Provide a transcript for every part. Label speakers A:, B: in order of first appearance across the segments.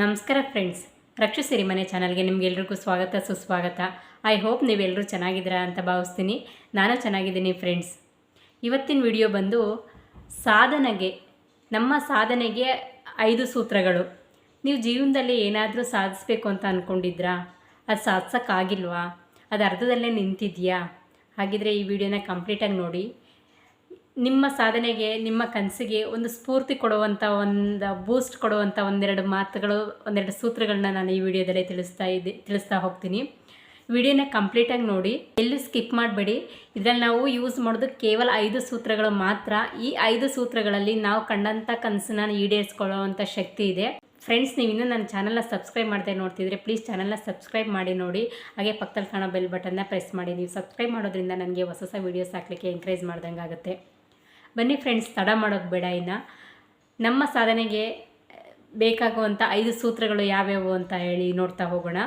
A: ನಮಸ್ಕಾರ ಫ್ರೆಂಡ್ಸ್. ರಕ್ಷಸಿರಿ ಮನೆ ಚಾನಲ್ಗೆ ನಿಮಗೆಲ್ರಿಗೂ ಸ್ವಾಗತ, ಸುಸ್ವಾಗತ. ಐ ಹೋಪ್ ನೀವೆಲ್ಲರೂ ಚೆನ್ನಾಗಿದ್ದೀರಾ ಅಂತ ಭಾವಿಸ್ತೀನಿ. ನಾನು ಚೆನ್ನಾಗಿದ್ದೀನಿ ಫ್ರೆಂಡ್ಸ್. ಇವತ್ತಿನ ವಿಡಿಯೋ ಬಂದು ಸಾಧನೆಗೆ, ನಮ್ಮ ಸಾಧನೆಗೆ ಐದು ಸೂತ್ರಗಳು. ನೀವು ಜೀವನದಲ್ಲಿ ಏನಾದರೂ ಸಾಧಿಸ್ಬೇಕು ಅಂತ ಅಂದ್ಕೊಂಡಿದ್ರಾ ಅದು ಸಾಧಿಸೋಕ್ಕಾಗಿಲ್ವಾ? ಅದು ಅರ್ಧದಲ್ಲೇ ನಿಂತಿದೆಯಾ? ಹಾಗಿದ್ರೆ ಈ ವಿಡಿಯೋನ ಕಂಪ್ಲೀಟಾಗಿ ನೋಡಿ. ನಿಮ್ಮ ಸಾಧನೆಗೆ, ನಿಮ್ಮ ಕನಸಿಗೆ ಒಂದು ಸ್ಫೂರ್ತಿ ಕೊಡುವಂಥ ಒಂದು ಬೂಸ್ಟ್ ಕೊಡುವಂಥ ಒಂದೆರಡು ಮಾತುಗಳು, ಒಂದೆರಡು ಸೂತ್ರಗಳನ್ನ ನಾನು ಈ ವಿಡಿಯೋದಲ್ಲಿ ತಿಳಿಸ್ತಾ ಇದ್ದೆ, ತಿಳಿಸ್ತಾ ಹೋಗ್ತೀನಿ. ವಿಡಿಯೋನ ಕಂಪ್ಲೀಟಾಗಿ ನೋಡಿ, ಎಲ್ಲೂ ಸ್ಕಿಪ್ ಮಾಡಬೇಡಿ. ಇದರಲ್ಲಿ ನಾವು ಯೂಸ್ ಮಾಡೋದು ಕೇವಲ ಐದು ಸೂತ್ರಗಳು ಮಾತ್ರ. ಈ ಐದು ಸೂತ್ರಗಳಲ್ಲಿ ನಾವು ಕಂಡಂಥ ಕನಸನ್ನ ಈಡೇರಿಸ್ಕೊಳ್ಳೋವಂಥ ಶಕ್ತಿ ಇದೆ. ಫ್ರೆಂಡ್ಸ್ ನೀವು ಇನ್ನೂ ನನ್ನ ಚಾನಲ್ನ ಸಬ್ಸ್ಕ್ರೈಬ್ ಮಾಡದೆ ನೋಡ್ತಿದ್ರೆ ಪ್ಲೀಸ್ ಚಾನಲ್ನ ಸಬ್ಸ್ಕ್ರೈಬ್ ಮಾಡಿ ನೋಡಿ. ಹಾಗೆ ಪಕ್ಕದಲ್ಲಿ ಕಾಣೋ ಬೆಲ್ ಬಟನ್ನ ಪ್ರೆಸ್ ಮಾಡಿ. ನೀವು ಸಬ್ಸ್ಕ್ರೈಬ್ ಮಾಡೋದ್ರಿಂದ ನನಗೆ ಹೊಸ ಹೊಸ ವೀಡಿಯೋಸ್ ಹಾಕ್ಲಿಕ್ಕೆ ಎಂಕರೇಜ್ ಮಾಡ್ದಂಗೆ ಆಗುತ್ತೆ ಬನ್ನಿ ಫ್ರೆಂಡ್ಸ್ ತಡ ಮಾಡೋದು ಬೇಡ ಇನ್ನು. ನಮ್ಮ ಸಾಧನೆಗೆ ಬೇಕಾಗುವಂಥ ಐದು ಸೂತ್ರಗಳು ಯಾವ್ಯಾವು ಅಂತ ಹೇಳಿ ನೋಡ್ತಾ ಹೋಗೋಣ.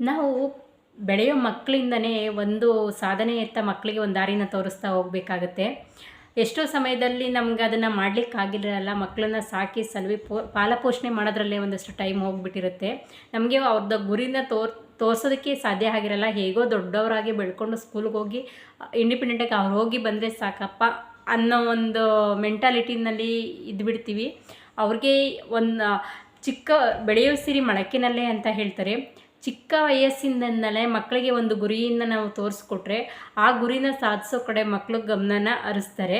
A: ನಾವು ಬೆಳೆಯೋ ಮಕ್ಕಳಿಂದನೇ ಒಂದು ಸಾಧನೆಯತ್ತ ಮಕ್ಕಳಿಗೆ ಒಂದು ದಾರಿನ ತೋರಿಸ್ತಾ ಹೋಗಬೇಕಾಗತ್ತೆ. ಎಷ್ಟೋ ಸಮಯದಲ್ಲಿ ನಮ್ಗೆ ಅದನ್ನು ಮಾಡಲಿಕ್ಕಾಗಿರಲ್ಲ ಮಕ್ಕಳನ್ನ ಸಾಕಿ ಸಲವಿ ಪೋ ಪಾಲಪೋಷಣೆ ಮಾಡೋದ್ರಲ್ಲೇ ಒಂದಷ್ಟು ಟೈಮ್ ಹೋಗ್ಬಿಟ್ಟಿರುತ್ತೆ. ನಮಗೆ ಅವ್ರದ್ದು ಗುರಿನ ತೋರ್, ತೋರಿಸೋದಕ್ಕೆ ಸಾಧ್ಯ ಆಗಿರಲ್ಲ, ಹೇಗೋ ದೊಡ್ಡವರಾಗಿ ಬೆಳ್ಕೊಂಡು ಸ್ಕೂಲ್ಗೆ ಹೋಗಿ ಇಂಡಿಪೆಂಡೆಂಟಾಗಿ ಅವ್ರು ಹೋಗಿ ಬಂದರೆ ಸಾಕಪ್ಪ. ಅನ್ನೋ ಒಂದು ಮೆಂಟಾಲಿಟಿನಲ್ಲಿ ಇದ್ಬಿಡ್ತೀವಿ ಅವ್ರಿಗೆ ಒಂದು ಚಿಕ್ಕ ಬೆಳೆಯೋ ಸಿರಿ ಮೊಳಕಿನಲ್ಲೇ ಅಂತ ಹೇಳ್ತಾರೆ. ಚಿಕ್ಕ ವಯಸ್ಸಿಂದಲೇ ಮಕ್ಕಳಿಗೆ ಒಂದು ಗುರಿಯಿಂದ ನಾವು ತೋರಿಸ್ಕೊಟ್ರೆ ಆ ಗುರಿನ ಸಾಧಿಸೋ ಕಡೆ ಮಕ್ಕಳು ಗಮನನ ಹರಿಸ್ತಾರೆ.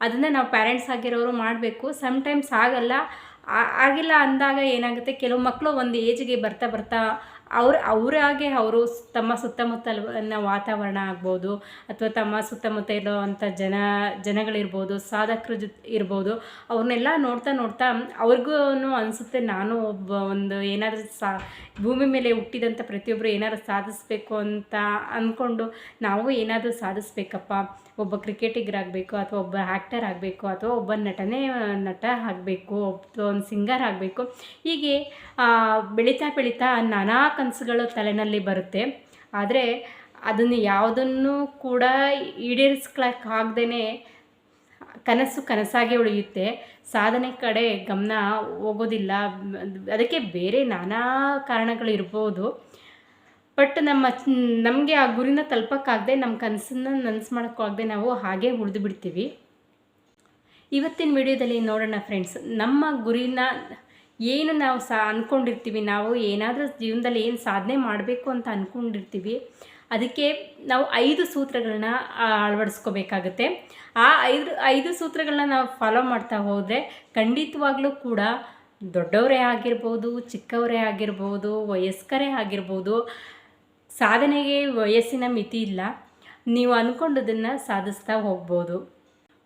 A: ಅದನ್ನು ನಾವು ಪ್ಯಾರೆಂಟ್ಸ್ ಆಗಿರೋರು ಮಾಡಬೇಕು. ಸಮ್ಟೈಮ್ಸ್ ಆಗಲ್ಲ ಆಗಿಲ್ಲ ಅಂದಾಗ ಏನಾಗುತ್ತೆ? ಕೆಲವು ಮಕ್ಕಳು ಒಂದು ಏಜ್ಗೆ ಬರ್ತಾ ಬರ್ತಾ ಅವ್ರ ಅವರಾಗೆ ಅವರು ತಮ್ಮ ಸುತ್ತಮುತ್ತಲಿನ ವಾತಾವರಣ ಆಗ್ಬೋದು, ಅಥವಾ ತಮ್ಮ ಸುತ್ತಮುತ್ತ ಇರೋವಂಥ ಜನ, ಜನಗಳಿರ್ಬೋದು, ಸಾಧಕರ ಜೊತೆ ಇರ್ಬೋದು ಅವ್ರನ್ನೆಲ್ಲ ನೋಡ್ತಾ ನೋಡ್ತಾ ಅವ್ರಿಗೂ ಅನಿಸುತ್ತೆ ನಾನು ಒಬ್ಬ ಒಂದು ಏನಾದರೂ ಸಾ, ಭೂಮಿ ಮೇಲೆ ಹುಟ್ಟಿದಂಥ ಪ್ರತಿಯೊಬ್ಬರು ಏನಾದ್ರು ಸಾಧಿಸ್ಬೇಕು ಅಂತ ಅಂದ್ಕೊಂಡು ನಾವು ಏನಾದರೂ ಸಾಧಿಸ್ಬೇಕಪ್ಪ. ಒಬ್ಬ ಕ್ರಿಕೆಟಿಗರಾಗಬೇಕು ಅಥವಾ ಒಬ್ಬ ಆ್ಯಕ್ಟರ್ ಆಗಬೇಕು ಅಥವಾ ಒಬ್ಬ ನಟನೆ, ನಟ ಆಗಬೇಕು, ಒಬ್ಬ ಒಂದು ಸಿಂಗರ್ ಆಗಬೇಕು. ಹೀಗೆ ಬೆಳೀತಾ ಬೆಳೀತಾ ನಾನಾ ಕನಸುಗಳು ತಲೆನಲ್ಲಿ ಬರುತ್ತೆ. ಆದರೆ ಅದನ್ನು ಯಾವುದನ್ನು ಕೂಡ ಈಡೇರಿಸ್ಕೊಳಕ್ಕಾಗ್ದೇ ಕನಸು ಕನಸಾಗಿ ಉಳಿಯುತ್ತೆ. ಸಾಧನೆ ಕಡೆ ಗಮನ ಹೋಗೋದಿಲ್ಲ. ಅದಕ್ಕೆ ಬೇರೆ ನಾನಾ ಕಾರಣಗಳು ಇರ್ಬೋದು. ಬಟ್ ನಮ್ಮ ನಮಗೆ ಆ ಗುರಿನ ತಲುಪೋಕ್ಕಾಗದೆ ನಮ್ಮ ಕನಸನ್ನು ನನಸು ಮಾಡೋಕ್ಕಾಗದೆ ನಾವು ಹಾಗೆ ಉಳಿದು ಬಿಡ್ತೀವಿ. ಇವತ್ತಿನ ವಿಡಿಯೋದಲ್ಲಿ ನೋಡೋಣ ಫ್ರೆಂಡ್ಸ್, ನಮ್ಮ ಗುರಿನ ಏನು ನಾವು ಸಾ ಅಂದ್ಕೊಂಡಿರ್ತೀವಿ ನಾವು ಏನಾದರೂ ಜೀವನದಲ್ಲಿ ಏನು ಸಾಧನೆ ಮಾಡಬೇಕು ಅಂತ ಅಂದ್ಕೊಂಡಿರ್ತೀವಿ ಅದಕ್ಕೆ ನಾವು ಐದು ಸೂತ್ರಗಳನ್ನ ಅಳವಡಿಸ್ಕೋಬೇಕಾಗತ್ತೆ. ಆ ಐದು ಐದು ಸೂತ್ರಗಳನ್ನ ನಾವು ಫಾಲೋ ಮಾಡ್ತಾ ಹೋದರೆ ಖಂಡಿತವಾಗ್ಲೂ ಕೂಡ ದೊಡ್ಡವರೇ ಆಗಿರ್ಬೋದು, ಚಿಕ್ಕವರೇ ಆಗಿರ್ಬೋದು, ವಯಸ್ಕರೇ ಆಗಿರ್ಬೋದು ಸಾಧನೆಗೆ ವಯಸ್ಸಿನ ಮಿತಿ ಇಲ್ಲ. ನೀವು ಅಂದ್ಕೊಂಡದನ್ನು ಸಾಧಿಸ್ತಾ ಹೋಗ್ಬೋದು.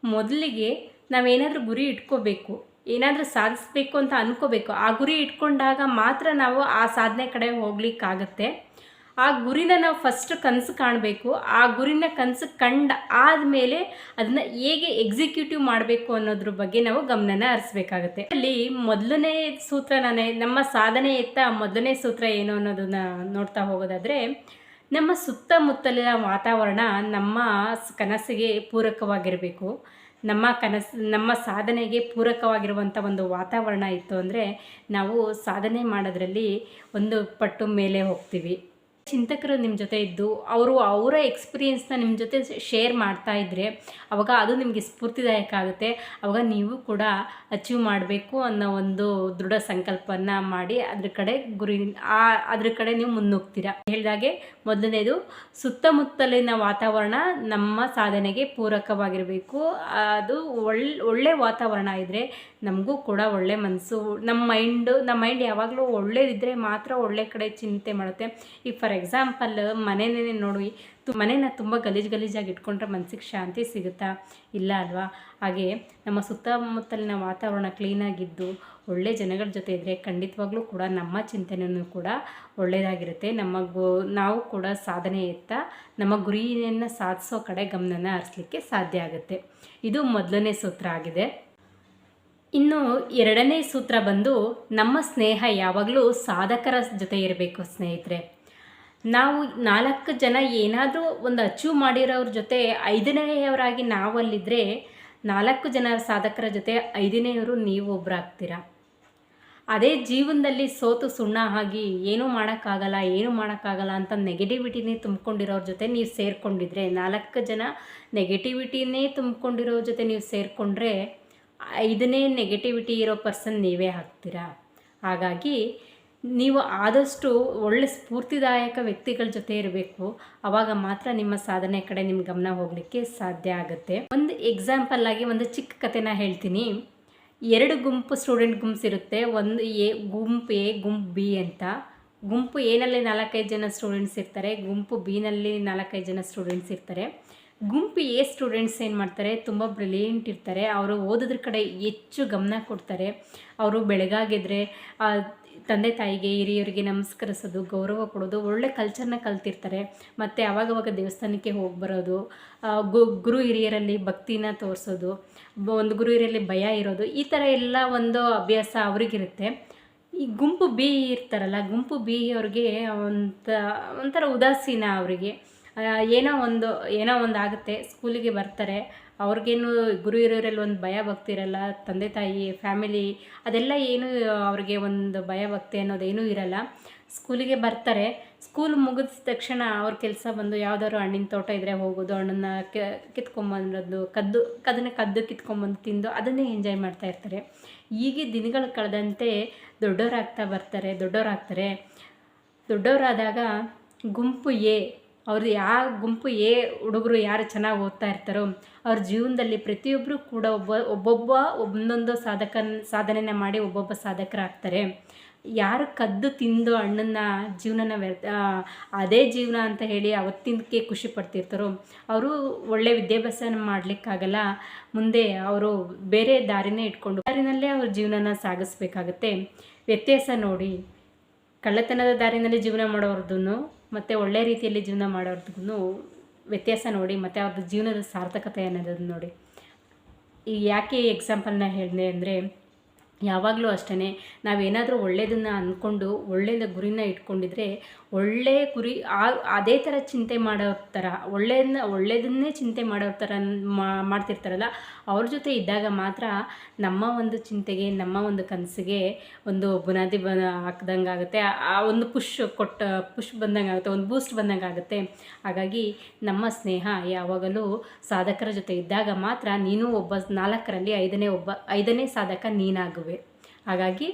A: ಮೊದಲಿಗೆ ನಾವೇನಾದರೂ ಗುರಿ ಇಟ್ಕೋಬೇಕು. ಏನಾದರೂ ಸಾಧಿಸ್ಬೇಕು ಅಂತ ಅಂದ್ಕೋಬೇಕು ಆ ಗುರಿ ಇಟ್ಕೊಂಡಾಗ ಮಾತ್ರ ನಾವು ಆ ಸಾಧನೆ ಕಡೆ ಹೋಗ್ಲಿಕ್ಕಾಗತ್ತೆ. ಆ ಗುರಿನ ನಾವು ಫಸ್ಟ್ ಕನಸು ಕಾಣಬೇಕು. ಆ ಗುರಿನ ಕನಸು ಕಂಡ ಆದಮೇಲೆ ಅದನ್ನು ಹೇಗೆ ಎಕ್ಸಿಕ್ಯೂಟಿವ್ ಮಾಡಬೇಕು ಅನ್ನೋದ್ರ ಬಗ್ಗೆ ನಾವು ಗಮನನ ಹರಿಸ್ಬೇಕಾಗತ್ತೆ. ಅಲ್ಲಿ ಮೊದಲನೇ ಸೂತ್ರ ನಾನೇ, ನಮ್ಮ ಸಾಧನೆ ಎತ್ತ ಮೊದಲನೇ ಸೂತ್ರ ಏನು ಅನ್ನೋದನ್ನ ನೋಡ್ತಾ ಹೋಗೋದಾದರೆ, ನಮ್ಮ ಸುತ್ತಮುತ್ತಲಿನ ವಾತಾವರಣ ನಮ್ಮ ಕನಸಿಗೆ ಪೂರಕವಾಗಿರಬೇಕು. ನಮ್ಮ ಕನಸು, ನಮ್ಮ ಸಾಧನೆಗೆ ಪೂರಕವಾಗಿರುವಂಥ ಒಂದು ವಾತಾವರಣ ಇತ್ತು ಅಂದರೆ ನಾವು ಸಾಧನೆ ಮಾಡೋದ್ರಲ್ಲಿ ಒಂದು ಪಟ್ಟು ಮೇಲೆ ಹೋಗ್ತೀವಿ. ಚಿಂತಕರು ನಿಮ್ಮ ಜೊತೆ ಇದ್ದು, ಅವರು ಅವರ ಎಕ್ಸ್ಪೀರಿಯೆನ್ಸ್ನ ನಿಮ್ಮ ಜೊತೆ ಶೇರ್ ಮಾಡ್ತಾ ಇದ್ದರೆ ಅವಾಗ ಅದು ನಿಮಗೆ ಸ್ಫೂರ್ತಿದಾಯಕ ಆಗುತ್ತೆ. ಅವಾಗ ನೀವು ಕೂಡ ಅಚೀವ್ ಮಾಡಬೇಕು ಅನ್ನೋ ಒಂದು ದೃಢ ಸಂಕಲ್ಪನ ಮಾಡಿ ಅದ್ರ ಕಡೆ ಗುರಿ, ಆ, ಅದ್ರ ಕಡೆ ನೀವು ಮುನ್ನುಗ್ತೀರಾ? ಹೇಳಿದಾಗೆ ಮೊದಲನೇದು, ಸುತ್ತಮುತ್ತಲಿನ ವಾತಾವರಣ ನಮ್ಮ ಸಾಧನೆಗೆ ಪೂರಕವಾಗಿರಬೇಕು. ಅದು ಒಳ್ಳೆ ಒಳ್ಳೆ ವಾತಾವರಣ ಇದ್ದರೆ ನಮಗೂ ಕೂಡ ಒಳ್ಳೆ ಮನಸ್ಸು ನಮ್ಮ ಮೈಂಡು ನಮ್ಮ ಮೈಂಡ್ ಯಾವಾಗಲೂ ಒಳ್ಳೇದಿದ್ದರೆ ಮಾತ್ರ ಒಳ್ಳೆ ಕಡೆ ಚಿಂತೆ ಮಾಡುತ್ತೆ. ಈಗ ಫಾರ್ ಎಕ್ಸಾಂಪಲ್ ಮನೆನೇ ನೋಡಿ ತು ಮನೇನ ತುಂಬ ಗಲೀಜು ಗಲೀಜಾಗಿ ಇಟ್ಕೊಂಡ್ರೆ ಮನಸ್ಸಿಗೆ ಶಾಂತಿ ಸಿಗುತ್ತಾ? ಇಲ್ಲ ಅಲ್ವಾ? ಹಾಗೆ ನಮ್ಮ ಸುತ್ತಮುತ್ತಲಿನ ವಾತಾವರಣ ಕ್ಲೀನಾಗಿದ್ದು ಒಳ್ಳೆ ಜನಗಳ ಜೊತೆ ಇದ್ದರೆ ಖಂಡಿತವಾಗ್ಲೂ ಕೂಡ ನಮ್ಮ ಚಿಂತನೆಯೂ ಕೂಡ ಒಳ್ಳೆಯದಾಗಿರುತ್ತೆ ನಮ್ಮ ಗೋ, ನಾವು ಕೂಡ ಸಾಧನೆಯತ್ತ, ನಮ್ಮ ಗುರಿಯನ್ನು ಸಾಧಿಸೋ ಕಡೆ ಗಮನನ ಹರಿಸ್ಲಿಕ್ಕೆ ಸಾಧ್ಯ ಆಗುತ್ತೆ. ಇದು ಮೊದಲನೇ ಸೂತ್ರ ಆಗಿದೆ. ಇನ್ನು ಎರಡನೇ ಸೂತ್ರ ಬಂದು, ನಮ್ಮ ಸ್ನೇಹ ಯಾವಾಗಲೂ ಸಾಧಕರ ಜೊತೆ ಇರಬೇಕು ಸ್ನೇಹಿತರೆ. ನಾವು ನಾಲ್ಕು ಜನ ಏನಾದರೂ ಒಂದು ಅಚೀವ್ ಮಾಡಿರೋರ ಜೊತೆ ಐದನೆಯವರಾಗಿ ನಾವಲ್ಲಿದ್ದರೆ ನಾಲ್ಕು ಜನ ಸಾಧಕರ ಜೊತೆ ಐದನೆಯವರು ನೀವು ಒಬ್ಬರಾಗ್ತೀರಾ ಅದೇ ಜೀವನದಲ್ಲಿ ಸೋತು ಸುಣ್ಣ ಆಗಿ ಏನೂ ಮಾಡೋಕ್ಕಾಗಲ್ಲ ಏನೂ ಮಾಡೋಕ್ಕಾಗಲ್ಲ ಅಂತ ನೆಗೆಟಿವಿಟಿನೇ ತುಂಬಿಕೊಂಡಿರೋರ ಜೊತೆ ನೀವು ಸೇರಿಕೊಂಡಿದ್ರೆ, ನಾಲ್ಕು ಜನ ನೆಗೆಟಿವಿಟಿನೇ ತುಂಬಿಕೊಂಡಿರೋ ಜೊತೆ ನೀವು ಸೇರಿಕೊಂಡ್ರೆ ಐದನೇ ನೆಗೆಟಿವಿಟಿ ಇರೋ ಪರ್ಸನ್ ನೀವೇ ಆಗ್ತೀರಾ? ಹಾಗಾಗಿ ನೀವು ಆದಷ್ಟು ಒಳ್ಳೆ ಸ್ಫೂರ್ತಿದಾಯಕ ವ್ಯಕ್ತಿಗಳ ಜೊತೆ ಇರಬೇಕು. ಅವಾಗ ಮಾತ್ರ ನಿಮ್ಮ ಸಾಧನೆ ಕಡೆ ನಿಮ್ಮ ಗಮನ ಹೋಗಲಿಕ್ಕೆ ಸಾಧ್ಯ ಆಗುತ್ತೆ. ಒಂದು ಎಕ್ಸಾಂಪಲ್ ಆಗಿ ಒಂದು ಚಿಕ್ಕ ಕಥೆನ ಹೇಳ್ತೀನಿ. ಎರಡು ಗುಂಪು ಸ್ಟೂಡೆಂಟ್ ಗುಂಪ್ಸ್ ಇರುತ್ತೆ. ಒಂದು ಎ, ಗುಂಪು ಎ, ಗುಂಪು ಬಿ ಅಂತ. ಗುಂಪು ಎನಲ್ಲಿ ನಾಲ್ಕೈದು ಜನ ಸ್ಟೂಡೆಂಟ್ಸ್ ಇರ್ತಾರೆ. ಗುಂಪು ಬಿನಲ್ಲಿ ನಾಲ್ಕೈದು ಜನ ಸ್ಟೂಡೆಂಟ್ಸ್ ಇರ್ತಾರೆ. ಗುಂಪು ಎ ಸ್ಟೂಡೆಂಟ್ಸ್ ಏನು ಮಾಡ್ತಾರೆ? ತುಂಬ ಬ್ರಿಲಿಯಂಟ್ ಇರ್ತಾರೆ. ಅವರು ಓದೋದ್ರ ಕಡೆ ಹೆಚ್ಚು ಗಮನ ಕೊಡ್ತಾರೆ. ಅವರು ಬೆಳಗಾಗಿದ್ರೆ ತಂದೆ ತಾಯಿಗೆ, ಹಿರಿಯರಿಗೆ ನಮಸ್ಕರಿಸೋದು, ಗೌರವ ಕೊಡೋದು, ಒಳ್ಳೆ ಕಲ್ಚರ್ನ ಕಲ್ತಿರ್ತಾರೆ. ಮತ್ತು ಅವಾಗವಾಗ ದೇವಸ್ಥಾನಕ್ಕೆ ಹೋಗಿ ಬರೋದು ಗು, ಗುರು ಹಿರಿಯರಲ್ಲಿ ಭಕ್ತಿನ ತೋರಿಸೋದು ಒಂದು ಗುರು ಹಿರಿಯರಲ್ಲಿ ಭಯ ಇರೋದು, ಈ ಥರ ಎಲ್ಲ ಒಂದು ಅಭ್ಯಾಸ ಅವ್ರಿಗಿರುತ್ತೆ. ಈ ಗುಂಪು ಬಿ ಇರ್ತಾರಲ್ಲ, ಗುಂಪು ಬಿ ಅವ್ರಿಗೆ ಒಂಥ ಒಂಥರ ಉದಾಸೀನ ಅವರಿಗೆ. ಏನೋ ಒಂದು ಏನೋ ಒಂದು ಆಗುತ್ತೆ ಸ್ಕೂಲಿಗೆ ಬರ್ತಾರೆ ಅವ್ರಿಗೇನು ಗುರು ಇರೋರಲ್ಲಿ ಒಂದು ಭಯ ಭಕ್ತಿ ಇರಲ್ಲ, ತಂದೆ ತಾಯಿ ಫ್ಯಾಮಿಲಿ ಅದೆಲ್ಲ ಏನು ಅವ್ರಿಗೆ ಒಂದು ಭಯ ಭಕ್ತಿ ಅನ್ನೋದೇನೂ ಇರಲ್ಲ. ಸ್ಕೂಲಿಗೆ ಬರ್ತಾರೆ, ಸ್ಕೂಲ್ ಮುಗಿದ ತಕ್ಷಣ ಅವ್ರ ಕೆಲಸ ಬಂದು ಯಾವುದಾದ್ರು ಹಣ್ಣಿನ ತೋಟ ಇದ್ದರೆ ಹೋಗೋದು, ಹಣ್ಣನ್ನು ಕಿತ್ಕೊಂಬಂದು ಕದ್ದು, ಅದನ್ನು ಕದ್ದು ಕಿತ್ಕೊಂಬಂದು ತಿಂದು ಅದನ್ನೇ ಎಂಜಾಯ್ ಮಾಡ್ತಾ ಇರ್ತಾರೆ. ಹೀಗೆ ದಿನಗಳು ಕಳೆದಂತೆ ದೊಡ್ಡವರಾಗ್ತಾ ಬರ್ತಾರೆ ದೊಡ್ಡವರಾಗ್ತಾರೆ ದೊಡ್ಡವರಾದಾಗ ಗುಂಪು ಎ ಅವ್ರು ಯಾವ ಗುಂಪು ಏ ಹುಡುಗರು ಯಾರು ಚೆನ್ನಾಗಿ ಓದ್ತಾ ಇರ್ತಾರೋ, ಅವ್ರ ಜೀವನದಲ್ಲಿ ಪ್ರತಿಯೊಬ್ಬರು ಕೂಡ ಒಬ್ಬ, ಒಬ್ಬೊಬ್ಬ ಒಂದೊಂದು ಸಾಧಕನ, ಸಾಧನೆನ ಮಾಡಿ ಒಬ್ಬೊಬ್ಬ ಸಾಧಕರಾಗ್ತಾರೆ. ಯಾರು ಕದ್ದು ತಿಂದು ಹಣ್ಣನ್ನು ಜೀವನನ ವ್ಯರ್ಥ ಅದೇ ಜೀವನ ಅಂತ ಹೇಳಿ ಅವತ್ತಿನಕ್ಕೆ ಖುಷಿ ಪಡ್ತಿರ್ತಾರೋ, ಅವರು ಒಳ್ಳೆ ವಿದ್ಯಾಭ್ಯಾಸನ ಮಾಡಲಿಕ್ಕಾಗಲ್ಲ, ಮುಂದೆ ಅವರು ಬೇರೆ ದಾರಿನೇ ಇಟ್ಕೊಂಡು, ದಾರಿನಲ್ಲೇ ಅವ್ರ ಜೀವನನ ಸಾಗಿಸ್ಬೇಕಾಗತ್ತೆ. ವ್ಯತ್ಯಾಸ ನೋಡಿ, ಕಳ್ಳತನದ ದಾರಿನಲ್ಲಿ ಜೀವನ ಮಾಡೋರ್ದು ಮತ್ತು ಒಳ್ಳೆ ರೀತಿಯಲ್ಲಿ ಜೀವನ ಮಾಡೋರ್ದು ವ್ಯತ್ಯಾಸ ನೋಡಿ, ಮತ್ತು ಅವ್ರದ್ದು ಜೀವನದ ಸಾರ್ಥಕತೆ ಅನ್ನೋದನ್ನು ನೋಡಿ. ಈ ಯಾಕೆ ಎಕ್ಸಾಂಪಲ್ನ ಹೇಳಿದೆ ಅಂದರೆ, ಯಾವಾಗಲೂ ಅಷ್ಟೇ ನಾವೇನಾದರೂ ಒಳ್ಳೆಯದನ್ನು ಅಂದ್ಕೊಂಡು ಒಳ್ಳೆಯದ ಗುರಿನ ಇಟ್ಕೊಂಡಿದ್ರೆ ಒಳ್ಳೆಯ ಗುರಿ ಆ, ಅದೇ ಥರ ಚಿಂತೆ ಮಾಡೋ ಥರ ಒಳ್ಳೆಯದನ್ನ ಒಳ್ಳೆಯದನ್ನೇ ಚಿಂತೆ ಮಾಡೋ ಥರ ಮಾಡ್ತಿರ್ತಾರಲ್ಲ, ಅವ್ರ ಜೊತೆ ಇದ್ದಾಗ ಮಾತ್ರ ನಮ್ಮ ಒಂದು ಚಿಂತೆಗೆ, ನಮ್ಮ ಒಂದು ಕನಸಿಗೆ ಒಂದು ಬುನಾದಿ ಬ ಹಾಕ್ದಂಗೆ ಆಗುತ್ತೆ ಆ ಒಂದು ಪುಷ್ ಕೊಟ್ಟ, ಪುಷ್ ಬಂದಂಗೆ ಆಗುತ್ತೆ ಒಂದು ಬೂಸ್ಟ್ ಬಂದಂಗೆ ಆಗುತ್ತೆ ಹಾಗಾಗಿ ನಮ್ಮ ಸ್ನೇಹ ಯಾವಾಗಲೂ ಸಾಧಕರ ಜೊತೆ ಇದ್ದಾಗ ಮಾತ್ರ ನೀನು ಒಬ್ಬ ನಾಲ್ಕರಲ್ಲಿ ಐದನೇ ಒಬ್ಬ, ಐದನೇ ಸಾಧಕ ನೀನಾಗುವೆ. ಹಾಗಾಗಿ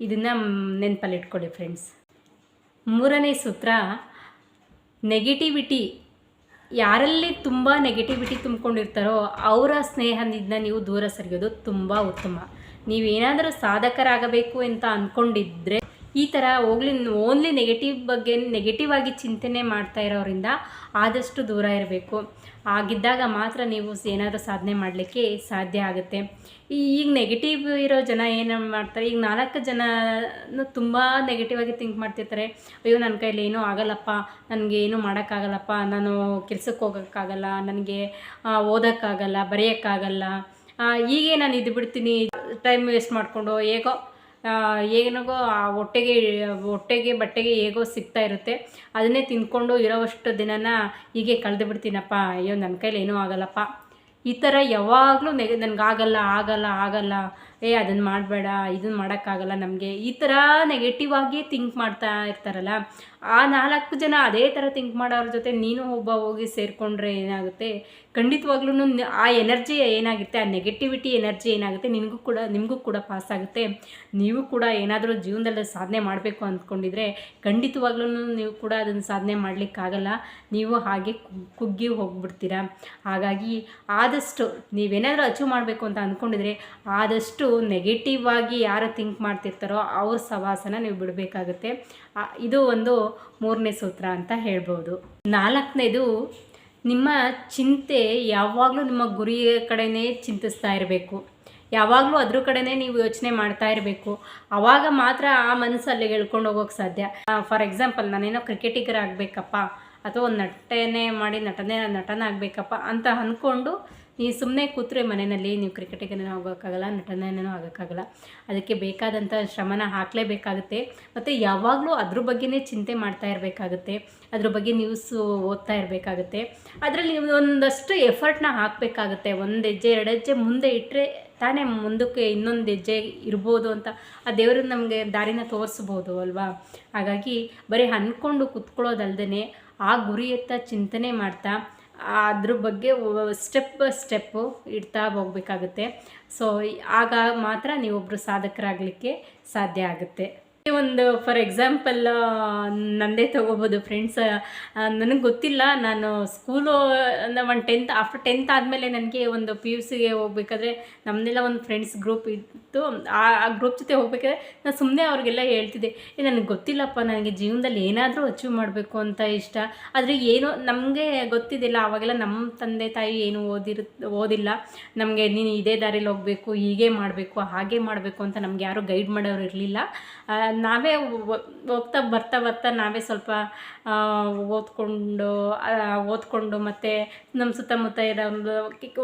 A: ಇದನ್ನು ನೆನಪಲ್ಲಿಟ್ಕೊಳ್ಳಿ ಫ್ರೆಂಡ್ಸ್ ಮೂರನೇ ಸೂತ್ರ ನೆಗೆಟಿವಿಟಿ ಯಾರಲ್ಲಿ ತುಂಬ ನೆಗೆಟಿವಿಟಿ ತುಂಬಿಕೊಂಡಿರ್ತಾರೋ ಅವರ ಸ್ನೇಹದಿಂದ ನೀವು ದೂರ ಸರಿಯೋದು ತುಂಬ ಉತ್ತಮ. ನೀವೇನಾದರೂ ಸಾಧಕರಾಗಬೇಕು ಅಂತ ಅಂದ್ಕೊಂಡಿದ್ರೆ ಈ ಥರ ಹೋಗ್ಲಿ ಓನ್ಲಿ ನೆಗೆಟಿವ್ ಬಗ್ಗೆ ನೆಗೆಟಿವ್ ಆಗಿ ಚಿಂತನೆ ಮಾಡ್ತಾ ಇರೋರಿಂದ ಆದಷ್ಟು ದೂರ ಇರಬೇಕು. ಆಗಿದ್ದಾಗ ಮಾತ್ರ ನೀವು ಏನಾದರೂ ಸಾಧನೆ ಮಾಡಲಿಕ್ಕೆ ಸಾಧ್ಯ ಆಗುತ್ತೆ. ಈಗ ನೆಗೆಟಿವ್ ಇರೋ ಜನ ಏನು ಮಾಡ್ತಾರೆ, ಈಗ ನಾಲ್ಕು ಜನ ತುಂಬ ನೆಗೆಟಿವ್ ಆಗಿ ಥಿಂಕ್ ಮಾಡ್ತಿರ್ತಾರೆ. ಅಯ್ಯೋ ನನ್ನ ಕೈಲಿ ಏನೂ ಆಗಲ್ಲಪ್ಪ, ನನಗೆ ಏನೂ ಮಾಡೋಕ್ಕಾಗಲ್ಲಪ್ಪ, ನಾನು ಕೆಲಸಕ್ಕೆ ಹೋಗೋಕ್ಕಾಗಲ್ಲ, ನನಗೆ ಓದೋಕ್ಕಾಗಲ್ಲ, ಬರೆಯೋಕ್ಕಾಗಲ್ಲ. ಹೀಗೆ ನಾನು ಇದು ಬಿಡ್ತೀನಿ ಟೈಮ್ ವೇಸ್ಟ್ ಮಾಡಿಕೊಂಡು ಹೇಗೋ ಏನಾಗೋ ಆ ಹೊಟ್ಟೆಗೆ ಹೊಟ್ಟೆಗೆ, ಬಟ್ಟೆಗೆ ಹೇಗೋ ಸಿಗ್ತಾ ಇರುತ್ತೆ. ಅದನ್ನೇ ತಿಂದ್ಕೊಂಡು ಇರೋವಷ್ಟು ದಿನನ ಹೀಗೆ ಕಳೆದು ಬಿಡ್ತೀನಪ್ಪ. ಅಯ್ಯೋ ನನ್ನ ಕೈಲಿ ಏನೂ ಆಗಲ್ಲಪ್ಪ. ಈ ಥರ ಯಾವಾಗಲೂ ನೆಗೆ ನನಗೆ ಆಗಲ್ಲ ಆಗಲ್ಲ ಆಗಲ್ಲ. ಏ ಅದನ್ನು ಮಾಡಬೇಡ ಇದನ್ನು ಮಾಡೋಕ್ಕಾಗಲ್ಲ. ನಮಗೆ ಈ ಥರ ನೆಗೆಟಿವ್ ಆಗಿ ಥಿಂಕ್ ಮಾಡ್ತಾ ಇರ್ತಾರಲ್ಲ, ಆ ನಾಲ್ಕು ಜನ ಅದೇ ಥರ ಥಿಂಕ್ ಮಾಡೋರ ಜೊತೆ ನೀನು ಒಬ್ಬ ಹೋಗಿ ಸೇರಿಕೊಂಡ್ರೆ ಏನಾಗುತ್ತೆ? ಖಂಡಿತವಾಗ್ಲೂ ಆ ಎನರ್ಜಿ ಏನಾಗುತ್ತೆ ಆ ನೆಗೆಟಿವಿಟಿ ಎನರ್ಜಿ ಏನಾಗುತ್ತೆ? ನಿನಗೂ ಕೂಡ, ನಿಮಗೂ ಕೂಡ ಪಾಸ್ ಆಗುತ್ತೆ. ನೀವು ಕೂಡ ಏನಾದರೂ ಜೀವನದಲ್ಲಿ ಸಾಧನೆ ಮಾಡಬೇಕು ಅಂದ್ಕೊಂಡಿದ್ರೆ ಖಂಡಿತವಾಗ್ಲೂ ನೀವು ಕೂಡ ಅದನ್ನು ಸಾಧನೆ ಮಾಡಲಿಕ್ಕಾಗಲ್ಲ. ನೀವು ಹಾಗೆ ಕುಗ್ಗಿ ಹೋಗ್ಬಿಡ್ತೀರಾ? ಹಾಗಾಗಿ ಆದಷ್ಟು ನೀವೇನಾದರೂ ಅಚೀವ್ ಮಾಡಬೇಕು ಅಂತ ಅಂದ್ಕೊಂಡಿದ್ರೆ ಆದಷ್ಟು ನೆಗೆಟಿವ್ ಆಗಿ ಯಾರು ಥಿಂಕ್ ಮಾಡ್ತಿರ್ತಾರೋ ಅವ್ರ ಸವಾಸನ ನೀವು ಬಿಡಬೇಕಾಗುತ್ತೆ. ಇದು ಒಂದು ಮೂರನೇ ಸೂತ್ರ ಅಂತ ಹೇಳ್ಬೋದು. ನಾಲ್ಕನೇದು, ನಿಮ್ಮ ಚಿಂತೆ ಯಾವಾಗಲೂ ನಿಮ್ಮ ಗುರಿಯ ಕಡೆನೇ ಚಿಂತಿಸ್ತಾ ಇರಬೇಕು. ಯಾವಾಗಲೂ ಅದ್ರ ಕಡೆನೇ ನೀವು ಯೋಚನೆ ಮಾಡ್ತಾ ಇರಬೇಕು. ಆವಾಗ ಮಾತ್ರ ಆ ಮನಸ್ಸಲ್ಲಿ ಹೇಳ್ಕೊಂಡು ಹೋಗೋಕೆ ಸಾಧ್ಯ. ಫಾರ್ ಎಕ್ಸಾಂಪಲ್ ನಾನೇನೋ ಕ್ರಿಕೆಟಿಗರ್ ಆಗಬೇಕಪ್ಪ, ಅಥವಾ ಒಂದು ನಟನೆ ಮಾಡಿ ನಟನೆ ನಟನ ಆಗಬೇಕಪ್ಪ ಅಂತ ಅಂದ್ಕೊಂಡು ನೀವು ಸುಮ್ಮನೆ ಕೂತ್ರೆ ಮನೆಯಲ್ಲಿ ನೀವು ಕ್ರಿಕೆಟಿಗೇನೂ ಹೋಗೋಕ್ಕಾಗಲ್ಲ ನಟನೇನೂ ಆಗೋಕ್ಕಾಗಲ್ಲ. ಅದಕ್ಕೆ ಬೇಕಾದಂಥ ಶ್ರಮನ ಹಾಕಲೇಬೇಕಾಗುತ್ತೆ. ಮತ್ತು ಯಾವಾಗಲೂ ಅದ್ರ ಬಗ್ಗೆನೇ ಚಿಂತೆ ಮಾಡ್ತಾ ಇರಬೇಕಾಗುತ್ತೆ. ಅದ್ರ ಬಗ್ಗೆ ನ್ಯೂಸು ಓದ್ತಾ ಇರಬೇಕಾಗುತ್ತೆ. ಅದರಲ್ಲಿ ನೀವು ಒಂದಷ್ಟು ಎಫರ್ಟ್ನ ಹಾಕಬೇಕಾಗುತ್ತೆ. ಒಂದು ಹೆಜ್ಜೆ, ಎರಡು ಹೆಜ್ಜೆ ಮುಂದೆ ಇಟ್ಟರೆ ತಾನೇ ಮುಂದಕ್ಕೆ ಇನ್ನೊಂದು ಹೆಜ್ಜೆ ಇರ್ಬೋದು ಅಂತ ಆ ದೇವರು ನಮಗೆ ದಾರಿನ ತೋರಿಸ್ಬೋದು ಅಲ್ವಾ? ಹಾಗಾಗಿ ಬರೀ ಅಂದ್ಕೊಂಡು ಕುತ್ಕೊಳ್ಳೋದಲ್ದೇ ಆ ಗುರಿಯತ್ತ ಚಿಂತನೆ ಮಾಡ್ತಾ ಅದ್ರ ಬಗ್ಗೆ ಸ್ಟೆಪ್ ಬೈ ಸ್ಟೆಪ್ಪು ಇಡ್ತಾ ಹೋಗ್ಬೇಕಾಗುತ್ತೆ. ಸೊ ಆಗ ಮಾತ್ರ ನೀವೊಬ್ಬರು ಸಾಧಕರಾಗಲಿಕ್ಕೆ ಸಾಧ್ಯ ಆಗುತ್ತೆ. ಒಂದು ಫಾರ್ ಎಕ್ಸಾಂಪಲ್ ನಂದೇ ತೊಗೋಬೋದು ಫ್ರೆಂಡ್ಸ್ ನನಗೆ ಗೊತ್ತಿಲ್ಲ. ನಾನು ಸ್ಕೂಲು ಒಂದು ಟೆಂತ್ ಆಫ್ಟರ್ ಟೆಂತ್ ಆದಮೇಲೆ ನನಗೆ ಒಂದು ಪಿ ಯು ಸಿಗೆ ಹೋಗ್ಬೇಕಾದ್ರೆ ನಮ್ಮದೆಲ್ಲ ಒಂದು ಫ್ರೆಂಡ್ಸ್ ಗ್ರೂಪ್ ಇತ್ತು. ಆ ಗ್ರೂಪ್ ಜೊತೆ ಹೋಗ್ಬೇಕಾದ್ರೆ ನಾನು ಸುಮ್ಮನೆ ಅವ್ರಿಗೆಲ್ಲ ಹೇಳ್ತಿದ್ದೆ, ಏ, ನನಗೆ ಗೊತ್ತಿಲ್ಲಪ್ಪ, ನನಗೆ ಜೀವನದಲ್ಲಿ ಏನಾದರೂ ಅಚೀವ್ ಮಾಡಬೇಕು ಅಂತ ಇಷ್ಟ. ಆದರೆ ಏನು ನಮಗೆ ಗೊತ್ತಿದ್ದಿಲ್ಲ ಆವಾಗೆಲ್ಲ ನಮ್ಮ ತಂದೆ ತಾಯಿ ಏನು ಓದಿರು, ಓದಿಲ್ಲ. ನಮಗೆ ನೀನು ಇದೇ ದಾರಿಲಿ ಹೋಗಬೇಕು, ಹೀಗೆ ಮಾಡಬೇಕು, ಹಾಗೆ ಮಾಡಬೇಕು ಅಂತ ನಮ್ಗೆ ಯಾರೂ ಗೈಡ್ ಮಾಡೋರು ಇರಲಿಲ್ಲ. ನಾವೇ ಹೋಗ್ತಾ ಬರ್ತಾ ಬರ್ತಾ ನಾವೇ ಸ್ವಲ್ಪ ಓದ್ಕೊಂಡು ಓದ್ಕೊಂಡು ಮತ್ತು ನಮ್ಮ ಸುತ್ತಮುತ್ತ ಇರೋ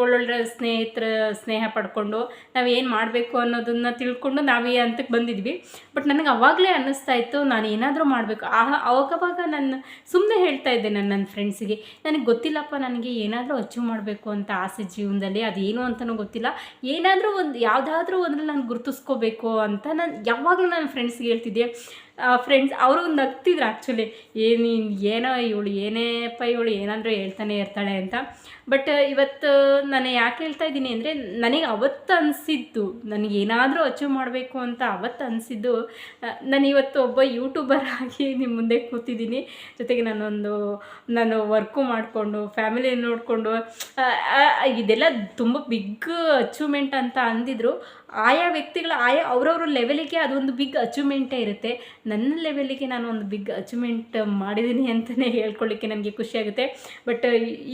A: ಒಳ್ಳೊಳ್ಳೆ ಸ್ನೇಹಿತರ, ಸ್ನೇಹ ಪಡ್ಕೊಂಡು ನಾವು ಏನು ಮಾಡಬೇಕು ಅನ್ನೋದನ್ನು ತಿಳ್ಕೊಂಡು ನಾವೇ ಅಂತಕ್ಕೆ ಬಂದಿದ್ವಿ. ಬಟ್ ನನಗೆ ಅವಾಗಲೇ ಅನ್ನಿಸ್ತಾ ಇತ್ತು ನಾನು ಏನಾದರೂ ಮಾಡಬೇಕು. ಆ ಅವಾಗವಾಗ ನಾನು ಸುಮ್ಮನೆ ಹೇಳ್ತಾ ಇದ್ದೆ ನಾನು ನನ್ನ ಫ್ರೆಂಡ್ಸಿಗೆ, ನನಗೆ ಗೊತ್ತಿಲ್ಲಪ್ಪ, ನನಗೆ ಏನಾದರೂ ಅಚೀವ್ ಮಾಡಬೇಕು ಅಂತ ಆಸೆ ಜೀವನದಲ್ಲಿ, ಅದೇನು ಅಂತಲೂ ಗೊತ್ತಿಲ್ಲ. ಏನಾದರೂ ಒಂದು, ಯಾವುದಾದ್ರೂ ಒಂದ್ರಲ್ಲಿ ನಾನು ಗುರುತಿಸ್ಕೋಬೇಕು ಅಂತ ನಾನು, ಯಾವಾಗಲೂ ನನ್ನ ಫ್ರೆಂಡ್ಸ್ಗೆ ಹೇಳ್ತಿದ್ದೆ ಫ್ರೆಂಡ್ಸ್ ಅವರು ನಗ್ತಿದ್ರು ಆ್ಯಕ್ಚುಲಿ ಏನು ಏನೋ ಇವಳು ಏನೇಪ್ಪ ಇವಳು, ಏನಾದರೂ ಹೇಳ್ತಾನೆ ಇರ್ತಾಳೆ ಅಂತ. ಬಟ್ ಇವತ್ತು ನಾನು ಯಾಕೆ ಹೇಳ್ತಾ ಇದ್ದೀನಿ ಅಂದರೆ, ನನಗೆ ಅವತ್ತು ಅನಿಸಿದ್ದು ನನಗೇನಾದರೂ ಅಚೀವ್ ಮಾಡಬೇಕು ಅಂತ ಅವತ್ತು ಅನಿಸಿದ್ದು ನಾನು ಇವತ್ತು ಒಬ್ಬ ಯೂಟ್ಯೂಬರ್ ಆಗಿ ನಿಮ್ಮ ಮುಂದೆ ಕೂತಿದ್ದೀನಿ. ಜೊತೆಗೆ ನಾನೊಂದು, ನಾನು ವರ್ಕು ಮಾಡಿಕೊಂಡು ಫ್ಯಾಮಿಲಿ ನೋಡಿಕೊಂಡು ಇದೆಲ್ಲ ತುಂಬ ಬಿಗ್ ಅಚೀವ್ಮೆಂಟ್ ಅಂತ ಅಂದಿದ್ರು. ಆಯಾ ವ್ಯಕ್ತಿಗಳ, ಆಯಾ ಅವರವ್ರ ಲೆವೆಲಿಗೆ ಅದೊಂದು ಬಿಗ್ ಅಚೀವ್ಮೆಂಟೇ ಇರುತ್ತೆ. ನನ್ನ ಲೆವೆಲಿಗೆ ನಾನು ಒಂದು ಬಿಗ್ ಅಚೀವ್ಮೆಂಟ್ ಮಾಡಿದ್ದೀನಿ ಅಂತಲೇ ಹೇಳ್ಕೊಳ್ಳಿಕ್ಕೆ ನನಗೆ ಖುಷಿಯಾಗುತ್ತೆ ಬಟ್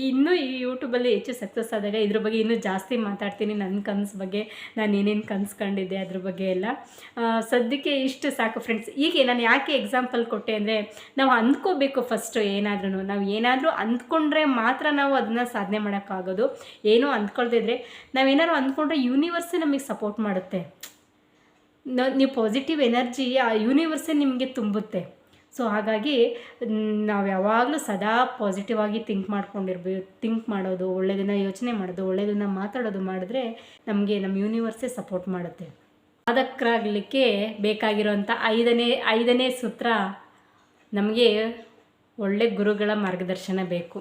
A: ಇನ್ನೂ ಈ ಯೂಟ್ಯೂಬಲ್ಲಿ ಹೆಚ್ಚು ಸಕ್ಸಸ್ ಆದಾಗ ಇದ್ರ ಬಗ್ಗೆ ಇನ್ನೂ ಜಾಸ್ತಿ ಮಾತಾಡ್ತೀನಿ ನನ್ನ ಕನಸು ಬಗ್ಗೆ, ನಾನು ಏನೇನು ಕನ್ಸ್ಕೊಂಡಿದ್ದೆ ಅದ್ರ ಬಗ್ಗೆ ಎಲ್ಲ. ಸದ್ಯಕ್ಕೆ ಇಷ್ಟು ಸಾಕು ಫ್ರೆಂಡ್ಸ್ ಹೀಗೆ ನಾನು ಯಾಕೆ ಎಕ್ಸಾಂಪಲ್ ಕೊಟ್ಟೆ ಅಂದರೆ, ನಾವು ಅಂದ್ಕೋಬೇಕು ಫಸ್ಟು ಏನಾದ್ರೂ ನಾವು ಏನಾದರೂ ಅಂದ್ಕೊಂಡ್ರೆ ಮಾತ್ರ ನಾವು ಅದನ್ನ ಸಾಧನೆ ಮಾಡೋಕ್ಕಾಗೋದು. ಏನೂ ಅಂದ್ಕೊಳ್ತಿದ್ರೆ ನಾವೇನಾದ್ರು ಅಂದ್ಕೊಂಡ್ರೆ ಯೂನಿವರ್ಸೇ ನಮಗೆ ಸಪೋರ್ಟ್ ಮಾಡುತ್ತೆ. ನೀವು ಪಾಸಿಟಿವ್ ಎನರ್ಜಿ ಆ ಯೂನಿವರ್ಸೇ ನಿಮಗೆ ತುಂಬುತ್ತೆ. ಸೊ ಹಾಗಾಗಿ ನಾವು ಯಾವಾಗಲೂ ಸದಾ ಪಾಸಿಟಿವ್ ಆಗಿ ಥಿಂಕ್ ಮಾಡ್ಕೊಂಡಿರ್ಬೇಕು ಥಿಂಕ್ ಮಾಡೋದು ಒಳ್ಳೆಯದನ್ನು ಯೋಚನೆ ಮಾಡೋದು ಒಳ್ಳೆಯದನ್ನು ಮಾತಾಡೋದು ಮಾಡಿದ್ರೆ ನಮಗೆ ನಮ್ಮ ಯೂನಿವರ್ಸೇ ಸಪೋರ್ಟ್ ಮಾಡುತ್ತೆ. ಸಾಧಕರಾಗಲಿಕ್ಕೆ ಬೇಕಾಗಿರೋಂಥ ಐದನೇ ಐದನೇ ಸೂತ್ರ ನಮಗೆ ಒಳ್ಳೆ ಗುರುಗಳ ಮಾರ್ಗದರ್ಶನ ಬೇಕು.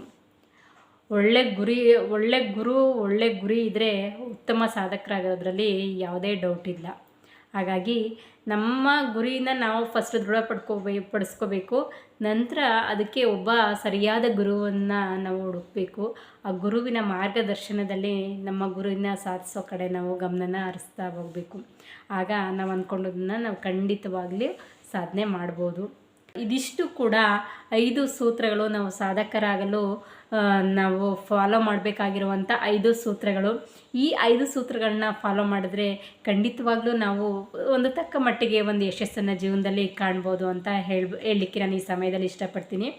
A: ಒಳ್ಳೆ ಗುರಿ, ಒಳ್ಳೆ ಗುರು, ಒಳ್ಳೆ ಗುರಿ ಇದ್ದರೆ ಉತ್ತಮ ಸಾಧಕರಾಗೋದ್ರಲ್ಲಿ ಯಾವುದೇ ಡೌಟ್ ಇಲ್ಲ. ಹಾಗಾಗಿ ನಮ್ಮ ಗುರಿನ ನಾವು ಫಸ್ಟ್ ದೃಢ ಪಡ್ಕೋಬೇ, ಪಡಿಸ್ಕೋಬೇಕು. ನಂತರ ಅದಕ್ಕೆ ಒಬ್ಬ ಸರಿಯಾದ ಗುರುವನ್ನು ನಾವು ಹುಡುಕಬೇಕು. ಆ ಗುರುವಿನ ಮಾರ್ಗದರ್ಶನದಲ್ಲಿ ನಮ್ಮ ಗುರುವಿನ ಸಾಧಿಸೋ ಕಡೆ ನಾವು ಗಮನನ ಹರಿಸ್ತಾ ಹೋಗಬೇಕು. ಆಗ ನಾವು ಅಂದ್ಕೊಂಡದನ್ನು ನಾವು ಖಂಡಿತವಾಗ್ಲೂ ಸಾಧನೆ ಮಾಡ್ಬೋದು. ಇದಿಷ್ಟು ಕೂಡ ಐದು ಸೂತ್ರಗಳು ನಾವು ಸಾಧಕರಾಗಲು ನಾವು ಫಾಲೋ ಮಾಡಬೇಕಾಗಿರುವಂಥ ಐದು ಸೂತ್ರಗಳು. ಈ ಐದು ಸೂತ್ರಗಳನ್ನ ಫಾಲೋ ಮಾಡಿದ್ರೆ ಖಂಡಿತವಾಗ್ಲೂ ನಾವು ಒಂದು ತಕ್ಕ ಮಟ್ಟಿಗೆ ಒಂದು ಯಶಸ್ಸನ್ನು ಜೀವನದಲ್ಲಿ ಕಾಣ್ಬೋದು ಅಂತ ಹೇಳಿ ಹೇಳಲಿಕ್ಕೆ ನಾನು ಈ ಸಮಯದಲ್ಲಿ ಇಷ್ಟಪಡ್ತೀನಿ.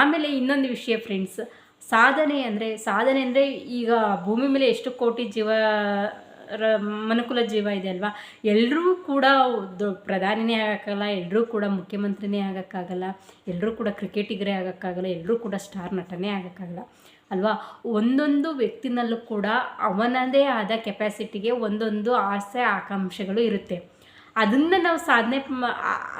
A: ಆಮೇಲೆ ಇನ್ನೊಂದು ವಿಷಯ ಫ್ರೆಂಡ್ಸ್ ಸಾಧನೆ ಅಂದರೆ ಸಾಧನೆ ಅಂದರೆ ಈಗ ಭೂಮಿ ಮೇಲೆ ಎಷ್ಟು ಕೋಟಿ ಜೀವ ಮನುಕುಲ ಜೀವ ಇದೆ ಅಲ್ವಾ? ಎಲ್ಲರೂ ಕೂಡ ಪ್ರಧಾನಿನೇ ಆಗೋಕ್ಕಾಗಲ್ಲ ಎಲ್ಲರೂ ಕೂಡ ಮುಖ್ಯಮಂತ್ರಿನೇ ಆಗೋಕ್ಕಾಗಲ್ಲ ಎಲ್ಲರೂ ಕೂಡ ಕ್ರಿಕೆಟಿಗರೇ ಆಗೋಕ್ಕಾಗಲ್ಲ ಎಲ್ಲರೂ ಕೂಡ ಸ್ಟಾರ್ ನಟನೇ ಆಗೋಕ್ಕಾಗಲ್ಲ ಅಲ್ವಾ? ಒಂದೊಂದು ವ್ಯಕ್ತಿನಲ್ಲೂ ಕೂಡ ಅವನದೇ ಆದ ಕೆಪಾಸಿಟಿಗೆ ಒಂದೊಂದು ಆಸೆ, ಆಕಾಂಕ್ಷೆಗಳು ಇರುತ್ತೆ. ಅದನ್ನು ನಾವು ಸಾಧನೆ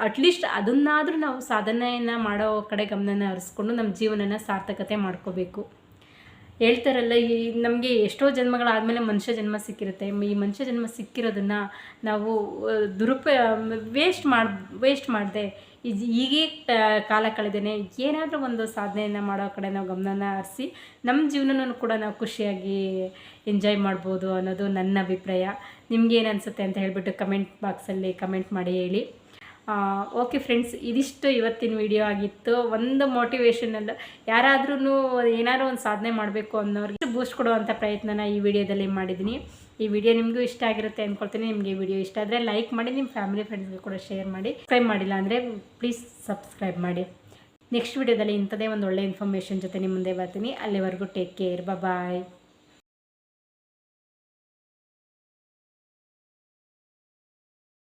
A: ಅಟ್ಲೀಸ್ಟ್ ಅದನ್ನಾದರೂ ನಾವು ಸಾಧನೆಯನ್ನು ಮಾಡೋ ಕಡೆ ಗಮನನ ಹರಿಸ್ಕೊಂಡು ನಮ್ಮ ಜೀವನನ ಸಾರ್ಥಕತೆ ಮಾಡ್ಕೋಬೇಕು. ಹೇಳ್ತಾರಲ್ಲ, ಈ ನಮಗೆ ಎಷ್ಟೋ ಜನ್ಮಗಳಾದಮೇಲೆ ಮನುಷ್ಯ ಜನ್ಮ ಸಿಕ್ಕಿರುತ್ತೆ. ಈ ಮನುಷ್ಯ ಜನ್ಮ ಸಿಕ್ಕಿರೋದನ್ನು ನಾವು ದುರುಪ ವೇಸ್ಟ್ ಮಾಡಿ ವೇಸ್ಟ್ ಮಾಡಿದೆ. ಈಗೇ ಕಾಲ ಕಳೆದೇನೆ. ಏನಾದರೂ ಒಂದು ಸಾಧನೆಯನ್ನು ಮಾಡೋ ಕಡೆ ನಾವು ಗಮನನ ಹರಿಸಿ ನಮ್ಮ ಜೀವನನೂ ಕೂಡ ನಾವು ಖುಷಿಯಾಗಿ ಎಂಜಾಯ್ ಮಾಡ್ಬೋದು ಅನ್ನೋದು ನನ್ನ ಅಭಿಪ್ರಾಯ. ನಿಮ್ಗೇನು ಅನಿಸುತ್ತೆ ಅಂತ ಹೇಳಿಬಿಟ್ಟು ಕಮೆಂಟ್ ಬಾಕ್ಸಲ್ಲಿ ಕಮೆಂಟ್ ಮಾಡಿ ಹೇಳಿ. ಓಕೆ ಫ್ರೆಂಡ್ಸ್ ಇದಿಷ್ಟು ಇವತ್ತಿನ ವಿಡಿಯೋ ಆಗಿತ್ತು. ಒಂದು ಮೋಟಿವೇಶನಲ್ಲ ಯಾರಾದ್ರೂ ಏನಾದರೂ ಒಂದು ಸಾಧನೆ ಮಾಡಬೇಕು ಅನ್ನೋರಿಗೆ ಬೂಸ್ಟ್ ಕೊಡುವಂಥ ಪ್ರಯತ್ನನ ಈ ವಿಡಿಯೋದಲ್ಲಿ ಮಾಡಿದ್ದೀನಿ ಈ ವಿಡಿಯೋ ನಿಮಗೂ ಇಷ್ಟ ಆಗಿರುತ್ತೆ ಅಂದ್ಕೊಳ್ತೀನಿ ನಿಮಗೆ ವಿಡಿಯೋ ಇಷ್ಟ ಆದರೆ ಲೈಕ್ ಮಾಡಿ ನಿಮ್ಮ ಫ್ಯಾಮಿಲಿ ಫ್ರೆಂಡ್ಸ್ಗೆ ಕೂಡ ಶೇರ್ ಮಾಡಿ. ಸಬ್ಸ್ಕ್ರೈಬ್ ಮಾಡಿಲ್ಲ ಅಂದರೆ ಪ್ಲೀಸ್ ಸಬ್ಸ್ಕ್ರೈಬ್ ಮಾಡಿ. ನೆಕ್ಸ್ಟ್ ವಿಡಿಯೋದಲ್ಲಿ ಇಂಥದೇ ಒಂದು ಒಳ್ಳೆ ಇನ್ಫಾರ್ಮೇಷನ್ ಜೊತೆ ನಿಮ್ಮ ಮುಂದೆ ಬರ್ತೀನಿ. ಅಲ್ಲಿವರೆಗೂ ಟೇಕ್ ಕೇರ್ ಬಾಯ್